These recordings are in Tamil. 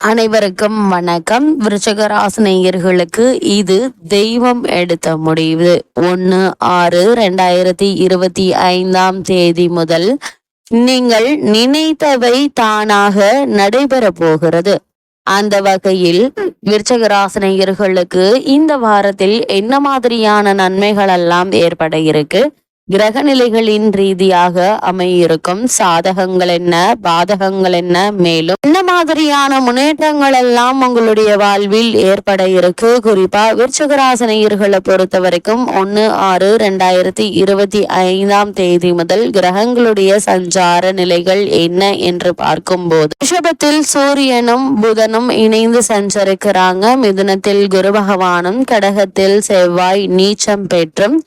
அனைவருக்கும் வணக்கம். விருச்சகராசினியர்களுக்கு இது தெய்வம் எடுத்த முடிவு. ஒன்று ஆறு ரெண்டாயிரத்தி இருபத்தி ஐந்தாம் தேதி முதல் நீங்கள் நினைத்தவை தானாக நடைபெற போகிறது. அந்த வகையில் விருச்சகராசினியர்களுக்கு இந்த வாரத்தில் என்ன மாதிரியான நன்மைகள் எல்லாம் ஏற்பட இருக்கு? கிரக நிலைகளின் ரீதியாக அமையிருக்கும் சாதகங்கள் என்ன பாதகங்கள் என்ன மேலும் என்ன மாதிரியான முன்னேற்றங்கள் எல்லாம் உங்களுடைய வாழ்வில் ஏற்பட இருக்கு? குறிப்பா விருச்சகராசனையர்களை பொறுத்த வரைக்கும் ஒன்னு ஆறு ரெண்டாயிரத்தி இருபத்தி ஐந்தாம் தேதி முதல் கிரகங்களுடைய சஞ்சார நிலைகள் என்ன என்று பார்க்கும்போது ரிஷபத்தில் சூரியனும் புதனும் இணைந்து சஞ்சரிக்கிறாங்க. மிதுனத்தில் குரு பகவானும் கடகத்தில் செவ்வாய் நீச்சம் பெற்றும்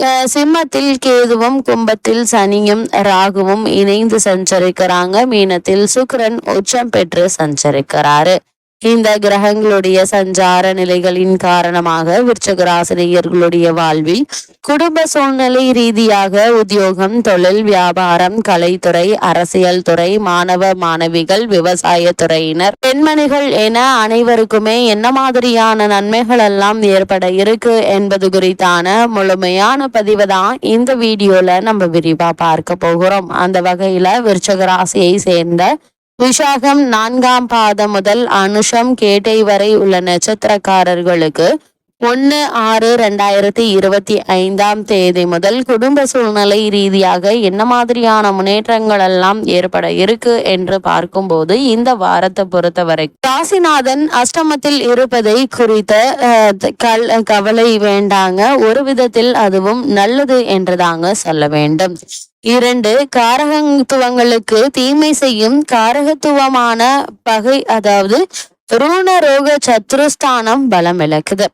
சிம்மத்தில் கேதுவும் கும்பத்தில் சனியும் ராகுவும் இணைந்து சஞ்சரிக்கிறாங்க. மீனத்தில் சுக்கரன் உச்சம் பெற்று சஞ்சரிக்கிறாரு. இந்த கிரகங்களுடைய சஞ்சார நிலைகளின் காரணமாக விருச்சகராசினியர்களுடைய வாழ்வில் குடும்ப சூழ்நிலை ரீதியாக உத்தியோகம் தொழில் வியாபாரம் கலைத்துறை அரசியல் துறை மாணவ மாணவிகள் விவசாய துறையினர் பெண்மணிகள் என அனைவருக்குமே என்ன மாதிரியான நன்மைகள் எல்லாம் ஏற்பட இருக்கு என்பது குறித்தான முழுமையான பதிவு தான் இந்த வீடியோல நம்ம விரிவா பார்க்க போகிறோம். அந்த வகையில விருச்சகராசியை சேர்ந்த விஷாகம் நான்காம் பாதம் முதல் அனுஷம் கேட்டை வரை உள்ள நட்சத்திரக்காரர்களுக்கு ஒன்று ஆறு ரெண்டாயிரத்தி இருபத்தி ஐந்தாம் தேதி முதல் குடும்ப சூழ்நிலை ரீதியாக என்ன மாதிரியான முன்னேற்றங்கள் எல்லாம் ஏற்பட இருக்கு என்று பார்க்கும்போது இந்த வாரத்தை பொறுத்தவரை காசிநாதன் அஷ்டமத்தில் இருப்பதை குறித்த கவலை வேண்டாங்க. ஒரு விதத்தில் அதுவும் நல்லது என்றுதாங்க சொல்ல வேண்டும். இரண்டு காரகத்துவங்களுக்கு தீமை செய்யும் காரகத்துவமான பகை அதாவது ரோக சத்ருஸ்தானம் பலம் இழக்குது.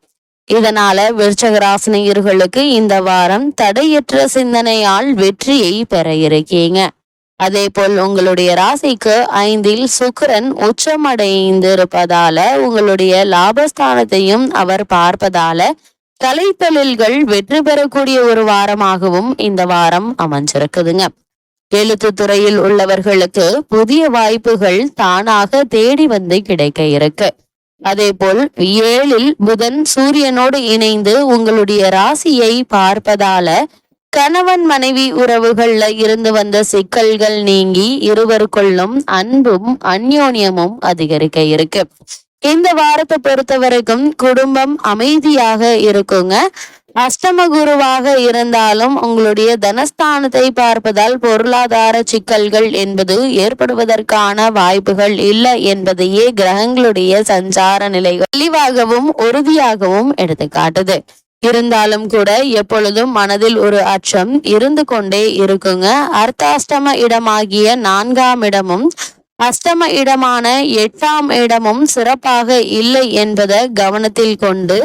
இதனால விருச்சகராசினியர்களுக்கு இந்த வாரம் தடையற்ற சிந்தனையால் வெற்றியை பெற இருக்கீங்க. அதே போல் உங்களுடைய ராசிக்கு ஐந்தில் சுக்கரன் உச்சமடைந்திருப்பதால உங்களுடைய லாபஸ்தானத்தையும் அவர் பார்ப்பதால கலைத்தொழில்கள் வெற்றி பெறக்கூடிய ஒரு வாரமாகவும் இந்த வாரம் அமைஞ்சிருக்குதுங்க. எழுத்து துறையில் உள்ளவர்களுக்கு புதிய வாய்ப்புகள் தானாக தேடி வந்து கிடைக்க இருக்கு. அதே போல் ஏழில் புதன் சூரியனோடு இணைந்து உங்களுடைய ராசியை பார்ப்பதால கணவன் மனைவி உறவுகள்ல இருந்து வந்த சிக்கல்கள் நீங்கி இருவருக்குள்ளும் அன்பும் அந்யோன்யமும் அதிகரிக்க இருக்கு. இந்த வாரத்தை பொறுத்த வரைக்கும் குடும்பம் அமைதியாக இருக்குங்க. அஷ்டம குருவாக இருந்தாலும் உங்களுடைய தனஸ்தானத்தை பார்ப்பதால் பொருளாதார சிக்கல்கள் என்பது ஏற்படுவதற்கான வாய்ப்புகள் இல்லை என்பதையே கிரகங்களுடைய சஞ்சார நிலைகள் தெளிவாகவும் உறுதியாகவும் எடுத்து காட்டுது இருந்தாலும் கூட எப்பொழுதும் மனதில் ஒரு அச்சம் இருந்து கொண்டே இருக்குங்க. அர்த்தாஷ்டம இடமாகிய நான்காம் இடமும் அஷ்டம இடமான எட்டாம் இடமும் சிறப்பாக இல்லை என்பதை கவனத்தில் கொண்டு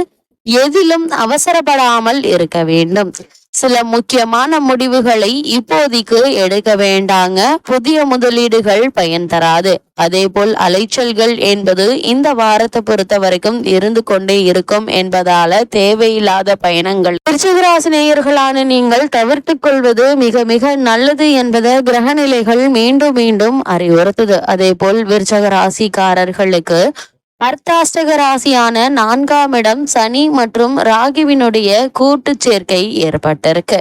எதிலும் அவசரப்படாமல் இருக்க வேண்டும். சில முக்கியமான முடிவுகளை இப்போதைக்கு எடுக்க வேண்டாங்க. புதிய முதலீடுகள் பயன் தராது. அதே போல் அலைச்சல்கள் என்பது இந்த வாரத்தை பொறுத்த வரைக்கும் இருந்து கொண்டே இருக்கும் என்பதால தேவையில்லாத பயணங்கள். விருச்சிகராசினேயர்களான நீங்கள் தவிர்த்து கொள்வது மிக மிக நல்லது என்பதை கிரகநிலைகள் மீண்டும் மீண்டும் அறிவுறுத்துது. அதே போல் விருச்சகராசிக்காரர்களுக்கு அர்த்தாஷ்டக ராசியான நான்காம் இடம் சனி மற்றும் ராகிவினுடைய கூட்டு சேர்க்கை ஏற்பட்டிருக்கு.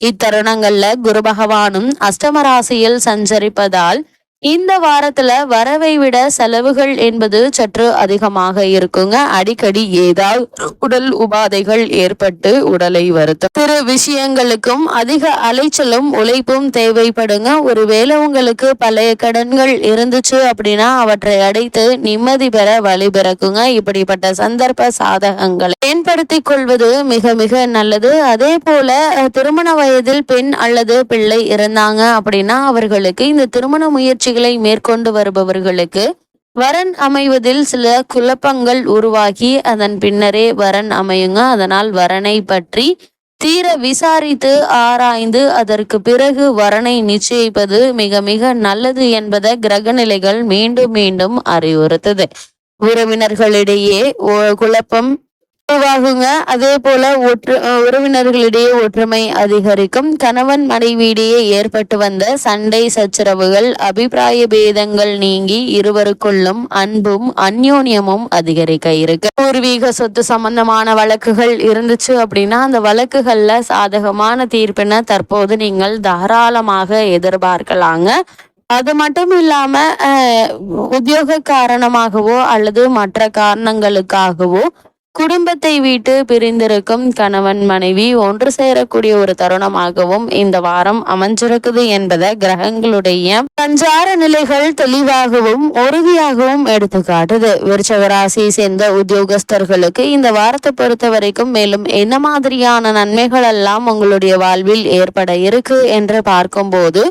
இத்தருணங்கள்ல குரு பகவானும் அஷ்டம ராசியில் சஞ்சரிப்பதால் இந்த வாரத்துல வரவை விட செலவுகள் என்பது சற்று அதிகமாக இருக்குங்க. அடிக்கடி ஏதாவது உடல் உபாதைகள் ஏற்பட்டு உடலை வருத்தும். பிற விஷயங்களுக்கும் அதிக அலைச்சலும் உழைப்பும் தேவைப்படுங்க. ஒருவேளை உங்களுக்கு பழைய கடன்கள் இருந்துச்சு அப்படின்னா அவற்றை அடைத்து நிம்மதி பெற வழி பிறக்குங்க. இப்படிப்பட்ட சந்தர்ப்ப சாதகங்களை பயன்படுத்திக் கொள்வது மிக மிக நல்லது. அதே போல திருமண வயதில் பெண் அல்லது பிள்ளை இருந்தாங்க அப்படின்னா அவர்களுக்கு இந்த திருமண முயற்சி முயற்சிகளை மேற்கொண்டு வருபவர்களுக்கு வரன் அமைவதில் சில குழப்பங்கள் உருவாகி அதன் பின்னரே வரன் அமையுங்க. அதனால் வரனை பற்றி தீர விசாரித்து ஆராய்ந்து அதற்கு பிறகு வரனை நிச்சயிப்பது மிக மிக நல்லது என்பதை கிரகநிலைகள் மீண்டும் மீண்டும் அறிவுறுத்தது. உறவினர்களிடையே குழப்பம் உருவாகுங்க. அதே போல ஒற்று உறவினர்களிடையே ஒற்றுமை அதிகரிக்கும். கணவன் மனைவியிடையே ஏற்பட்டு வந்த சண்டை சச்சரவுகள் அபிப்பிராய பேதங்கள் நீங்கி இருவருக்குள்ளும் அன்பும் அந்யோன்யமும் அதிகரிக்க இருக்கு. பூர்வீக சொத்து சம்பந்தமான வழக்குகள் இருந்துச்சு அப்படின்னா அந்த வழக்குகள்ல சாதகமான தீர்ப்பினை தற்போது நீங்கள் தாராளமாக எதிர்பார்க்கலாங்க. அது மட்டும் இல்லாம அஹ், உத்தியோக காரணமாகவோ அல்லது மற்ற காரணங்களுக்காகவோ குடும்பத்தை விட்டு பிரிந்திருக்கும் கணவன் மனைவி ஒன்று சேரக்கூடிய ஒரு தருணமாகவும் இந்த வாரம் அமைஞ்சிருக்குது என்பதை கிரகங்களுடைய சஞ்சார நிலைகள் தெளிவாகவும் உறுதியாகவும் எடுத்து காட்டுது விருச்சக ராசியை சேர்ந்த உத்தியோகஸ்தர்களுக்கு இந்த வாரத்தை பொறுத்த வரைக்கும் மேலும் என்ன மாதிரியான நன்மைகள் எல்லாம் உங்களுடைய வாழ்வில் ஏற்பட இருக்கு என்று பார்க்கும்போது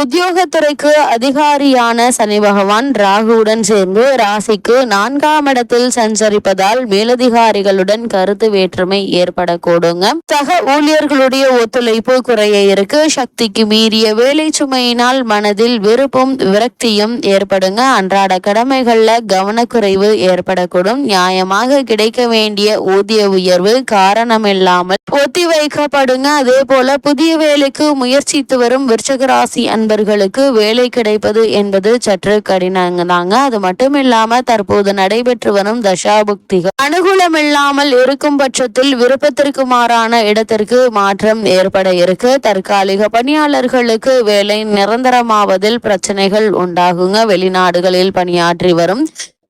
உத்தியோகத்துறைக்கு அதிகாரியான சனி பகவான் ராகுவுடன் சேர்ந்து ராசிக்கு நான்காம் இடத்தில் சஞ்சரிப்பதால் மேலதிகாரிகளுடன் கருத்து வேற்றுமை ஏற்படக்கூடுங்க. சக ஊழியர்களுடைய ஒத்துழைப்பு குறைய இருக்கு. சக்திக்கு மீறிய வேலை சுமையினால் மனதில் விருப்பும் விரக்தியும் ஏற்படுங்க. அன்றாட கடமைகள்ல கவனக்குறைவு ஏற்படக்கூடும். நியாயமாக கிடைக்க வேண்டிய ஊதிய உயர்வு காரணமில்லாமல் ஒத்தி வைக்கப்படுங்க அதே போல புதிய வேலைக்கு முயற்சித்து வரும் விருச்சகராசி ராசி நண்பர்களுக்கு வேலை கிடைப்பது என்பது சற்று கடினங்க தாங்க அது மட்டும் இல்லாம தற்போது நடைபெற்று வரும் தசாபுக்திகள். அனுகூலம் இல்லாமல் இருக்கும் பட்சத்தில் விருப்பத்திற்கு மாறான இடத்திற்கு மாற்றம் ஏற்பட இருக்கு. தற்காலிக பணியாளர்களுக்கு வேலை நிரந்தரமாவதில் பிரச்சனைகள் உண்டாகுங்க. வெளிநாடுகளில் பணியாற்றி வரும்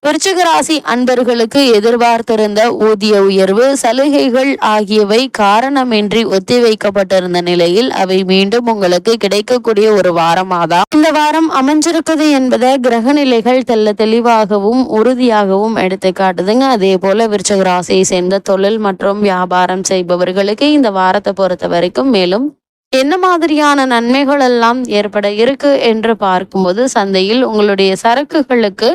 விருச்சிக ராசி அன்பர்களுக்கு எதிர்பார்த்திருந்த ஊதிய உயர்வு சலுகைகள் ஆகியவை காரணமின்றி ஒத்திவைக்கப்பட்டிருந்த நிலையில் அவை மீண்டும் உங்களுக்கு கிடைக்கக்கூடிய ஒரு வாரமாதான் இந்த வாரம் அமைஞ்சிருக்குது என்பதை கிரக நிலைகள் தெல்ல தெளிவாகவும் உறுதியாகவும் எடுத்து காட்டுதுங்க. அதே போல விருச்சிக ராசியை சேர்ந்த தொழில் மற்றும் வியாபாரம் செய்பவர்களுக்கு இந்த வாரத்தை பொறுத்த வரைக்கும் மேலும் என்ன மாதிரியான நன்மைகள் எல்லாம் ஏற்பட இருக்கு என்று பார்க்கும்போது சந்தையில் உங்களுடைய சரக்குகளுக்கு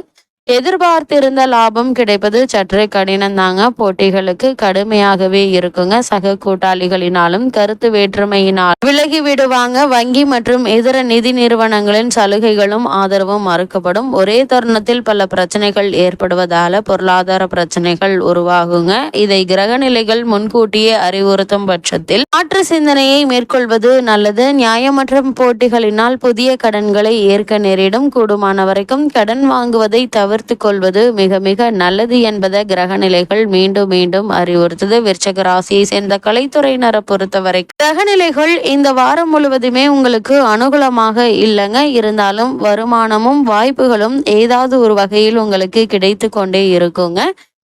எதிர்பார்த்திருந்த லாபம் கிடைப்பது சற்றே கடினம் தாங்க போட்டிகளுக்கு கடுமையாகவே இருக்குங்க. சக கூட்டாளிகளினாலும் கருத்து வேற்றுமையினால். விலகி விடுவாங்க. வங்கி மற்றும் இதர நிதி நிறுவனங்களின் சலுகைகளும் ஆதரவும் மறுக்கப்படும். ஒரே தருணத்தில் பல பிரச்சனைகள் ஏற்படுவதால பொருளாதார பிரச்சனைகள் உருவாகுங்க. இதை கிரக நிலைகள் முன்கூட்டியே அறிவுறுத்தும் பட்சத்தில் மாற்று சிந்தனையை மேற்கொள்வது நல்லது. நியாயமற்ற போட்டிகளினால் புதிய கடன்களை ஏற்க நேரிடும். கூடுமான வரைக்கும் கடன் வாங்குவதை தவிர தவிர்த்து கொள்வது மிக மிக நல்லது என்பதை கிரக நிலைகள் மீண்டும் மீண்டும் அறிவுறுத்துது. விருச்சக ராசியை சேர்ந்த கலைத்துறையினரை பொறுத்தவரை கிரக நிலைகள் இந்த வாரம் முழுவதுமே உங்களுக்கு அனுகூலமாக இல்லைங்க. இருந்தாலும் வருமானமும் வாய்ப்புகளும் ஏதாவது ஒரு வகையில் உங்களுக்கு கிடைத்து கொண்டே இருக்குங்க.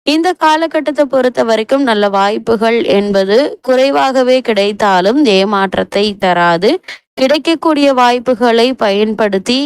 இந்த காலகட்டத்தை பொறுத்த வரைக்கும் நல்ல வாய்ப்புகள் என்பது குறைவாகவே கிடைத்தாலும் ஏமாற்றத்தை தராது. கிடைக்கக்கூடிய வாய்ப்புகளை பயன்படுத்தி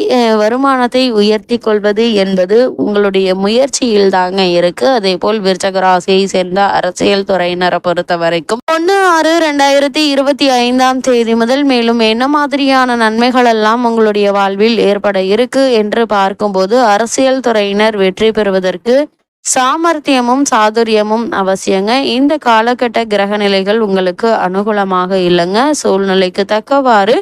வருமானத்தை உயர்த்தி கொள்வது என்பது உங்களுடைய முயற்சியில் தாங்க இருக்கு. அதே போல் விருச்சகராசியை சேர்ந்த அரசியல் துறையினரை பொறுத்த வரைக்கும். ஒன்று ஆறு ரெண்டாயிரத்தி இருபத்தி ஐந்தாம் தேதி முதல் மேலும் என்ன மாதிரியான நன்மைகள் எல்லாம் உங்களுடைய வாழ்வில் ஏற்பட இருக்கு என்று பார்க்கும்போது அரசியல் துறையினர் வெற்றி பெறுவதற்கு சாமர்த்தியமும் சாதுரியமும் அவசியங்க. இந்த காலகட்ட கிரக நிலைகள் உங்களுக்கு அனுகூலமாக இல்லைங்க. சூழ்நிலைக்கு தக்கவாறு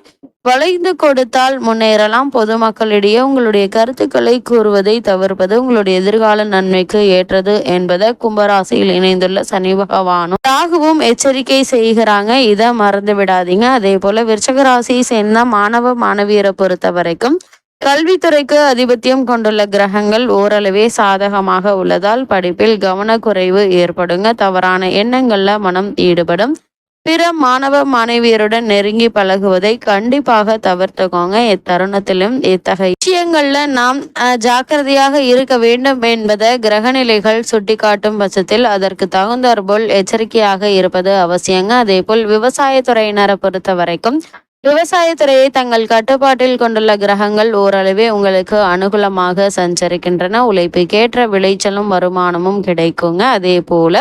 வளைந்து கொடுத்தால் முன்னேறலாம். பொதுமக்களிடையே உங்களுடைய கருத்துக்களை கூறுவதை தவிர்ப்பது உங்களுடைய எதிர்கால நன்மைக்கு ஏற்றது என்பதை கும்பராசியில் இணைந்துள்ள சனி பகவானும் ராகுவும் எச்சரிக்கை செய்கிறாங்க. இதை மறந்து விடாதீங்க. அதே போல விருச்சக ராசியை சேர்ந்த மாணவ மாணவியரை பொறுத்த வரைக்கும் கல்வித்துறைக்கு அதிபத்தியம் கொண்டுள்ள கிரகங்கள் ஓரளவே சாதகமாக உள்ளதால் படிப்பில் கவனக்குறைவு ஏற்படுங்க. தவறான எண்ணங்கள்ல மனம் ஈடுபடும். பிற மாணவ மாணவியருடன் நெருங்கி பழகுவதை கண்டிப்பாக தவிர்த்துக்கோங்க. இத்தருணத்திலும் இத்தகைய விஷயங்கள்ல நாம் அஹ், ஜாக்கிரதையாக இருக்க வேண்டும் என்பதை கிரகநிலைகள் சுட்டிக்காட்டும் பட்சத்தில் அதற்கு தகுந்தாற்போல் எச்சரிக்கையாக இருப்பது அவசியங்க. அதே போல் விவசாயத்துறையினரை பொறுத்த வரைக்கும் விவசாயத்துறையை தங்கள் கட்டுப்பாட்டில் கொண்டுள்ள கிரகங்கள் ஓரளவே உங்களுக்கு அனுகூலமாக சஞ்சரிக்கின்றன. உழைப்புக்கேற்ற விளைச்சலும் வருமானமும் கிடைக்குங்க. அதே போல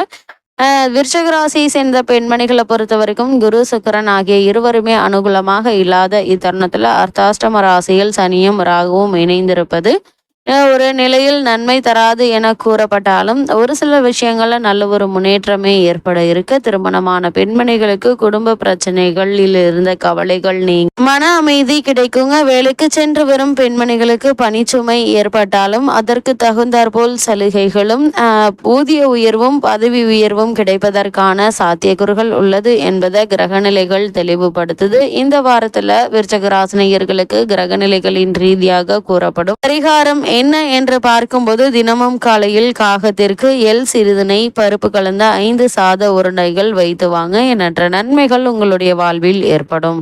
அஹ், ராசியை சேர்ந்த பெண்மணிகளை பொறுத்த வரைக்கும் குரு சுக்கரன் ஆகிய இருவருமே அனுகூலமாக இல்லாத இத்தருணத்துல அர்த்தாஷ்டம ராசியில் சனியும் ராகுவும் இணைந்திருப்பது ஒரு நிலையில் நன்மை தராது என கூறப்பட்டாலும் ஒரு சில விஷயங்கள்ல நல்ல ஒரு முன்னேற்றமே ஏற்பட இருக்கு. திருமணமான பெண்மணிகளுக்கு குடும்ப பிரச்சனைகளில் இருந்த கவலைகள் நீங்க மன அமைதி கிடைக்குங்க. வேலைக்கு சென்று வரும் பெண்மணிகளுக்கு பணிச்சுமை ஏற்பட்டாலும் அதற்கு தகுந்தாற்போல் சலுகைகளும் ஊதிய உயர்வும் பதவி உயர்வும் கிடைப்பதற்கான சாத்தியக்கூறுகள் உள்ளது என்பதை கிரகநிலைகள் தெளிவுபடுத்துது. இந்த வாரத்துல விருச்சகராசினியர்களுக்கு கிரகநிலைகளின் ரீதியாக கூறப்படும் பரிகாரம் என்ன என்று பார்க்கும்போது தினமும் காலையில் காகத்திற்கு எல் சிறிதனை பருப்பு கலந்த ஐந்து சாத உருண்டைகள் வைத்து வாங்க. எண்ணற்ற நன்மைகள் உங்களுடைய வாழ்வில் ஏற்படும்.